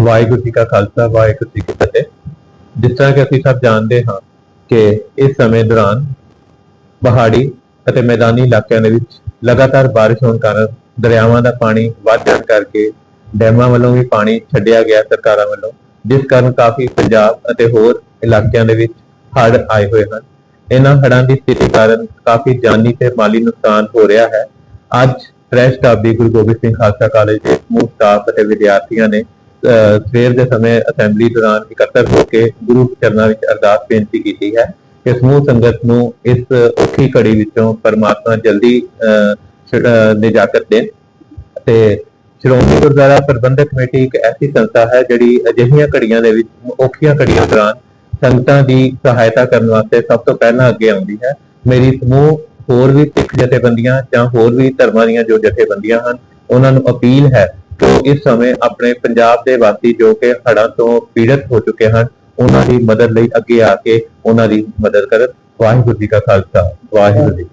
ਵਾਹਿਗੁਰੂ ਜੀ ਕਾ ਖਾਲਸਾ, ਵਾਹਿਗੁਰੂ ਜੀ ਕੀ ਫਤਿਹ। ਜਿਸ ਤਰ੍ਹਾਂ ਕਿ ਅਸੀਂ ਸਭ ਜਾਣਦੇ ਹਾਂ ਕਿ ਇਸ ਸਮੇਂ ਦੌਰਾਨ ਪਹਾੜੀ ਅਤੇ ਮੈਦਾਨੀ ਇਲਾਕਿਆਂ ਦੇ ਵਿੱਚ ਲਗਾਤਾਰ ਬਾਰਿਸ਼ ਹੋਣ ਕਾਰਨ ਦਰਿਆਵਾਂ ਦਾ ਪਾਣੀ ਵੱਧ ਜਾਣ ਕਰਕੇ ਡੈਮਾਂ ਵੱਲੋਂ ਵੀ ਪਾਣੀ ਛੱਡਿਆ ਗਿਆ ਸਰਕਾਰਾਂ ਵੱਲੋਂ, ਜਿਸ ਕਾਰਨ ਕਾਫੀ ਪੰਜਾਬ ਅਤੇ ਹੋਰ ਇਲਾਕਿਆਂ ਦੇ ਵਿੱਚ ਹੜ੍ਹ ਆਏ ਹੋਏ ਹਨ। ਇਹਨਾਂ ਹੜ੍ਹਾਂ ਦੀ ਸਥਿਤੀ ਕਾਰਨ ਕਾਫੀ ਜਾਨੀ ਤੇ ਮਾਲੀ ਨੁਕਸਾਨ ਹੋ ਰਿਹਾ ਹੈ। ਅੱਜ ਫਰੈਸ਼ ਟਾਬੀ ਗੁਰੂ ਗੋਬਿੰਦ ਸਿੰਘ ਖਾਲਸਾ ਕਾਲਜ ਦੇ ਸਮੂਹ ਸਟਾਫ ਅਤੇ ਵਿਦਿਆਰਥੀਆਂ ਨੇ ਸਵੇਰ ਦੇ ਸਮੇਂ ਅਸੈਂਬਲੀ ਦੌਰਾਨ ਇਕੱਤਰ ਹੋ ਕੇ ਗੁਰੂ ਚਰਨਾਂ ਵਿੱਚ ਅਰਦਾਸ ਬੇਨਤੀ ਕੀਤੀ ਹੈ ਕਿ ਸਮੂਹ ਸੰਗਤ ਨੂੰ ਇਸ ਔਖੀ ਘੜੀ ਵਿੱਚੋਂ ਪਰਮਾਤਮਾ ਜਲਦੀ ਨਿਜਾਤ ਦੇਣ ਤੇ ਸ਼੍ਰੋਮਣੀ ਗੁਰਦੁਆਰਾ ਪ੍ਰਬੰਧਕ ਕਮੇਟੀ ਇੱਕ ਐਸੀ ਸੰਸਥਾ ਹੈ ਜਿਹੜੀ ਅਜਿਹੀਆਂ ਘੜੀਆਂ ਦੇ ਵਿੱਚ, ਔਖੀਆਂ ਘੜੀਆਂ ਦੌਰਾਨ ਸੰਗਤਾਂ ਦੀ ਸਹਾਇਤਾ ਕਰਨ ਵਾਸਤੇ ਸਭ ਤੋਂ ਪਹਿਲਾਂ ਅੱਗੇ ਆਉਂਦੀ ਹੈ। ਮੇਰੀ ਸਮੂਹ ਹੋਰ ਵੀ ਸਿੱਖ ਜਥੇਬੰਦੀਆਂ ਜਾਂ ਹੋਰ ਵੀ ਧਰਮਾਂ ਦੀਆਂ ਜੋ ਜਥੇਬੰਦੀਆਂ ਹਨ, ਉਹਨਾਂ ਨੂੰ ਅਪੀਲ ਹੈ ਕਿ ਇਸ ਸਮੇਂ ਆਪਣੇ ਪੰਜਾਬ ਦੇ ਵਾਸੀ ਜੋ ਕਿ ਹੜ੍ਹਾਂ ਤੋਂ ਪੀੜਤ ਹੋ ਚੁੱਕੇ ਹਨ, ਉਹਨਾਂ ਦੀ ਮਦਦ ਲਈ ਅੱਗੇ ਆ ਕੇ ਉਹਨਾਂ ਦੀ ਮਦਦ ਕਰਨ। ਵਾਹਿਗੁਰੂ ਜੀ ਕਾ ਖਾਲਸਾ, ਵਾਹਿਗੁਰੂ ਜੀ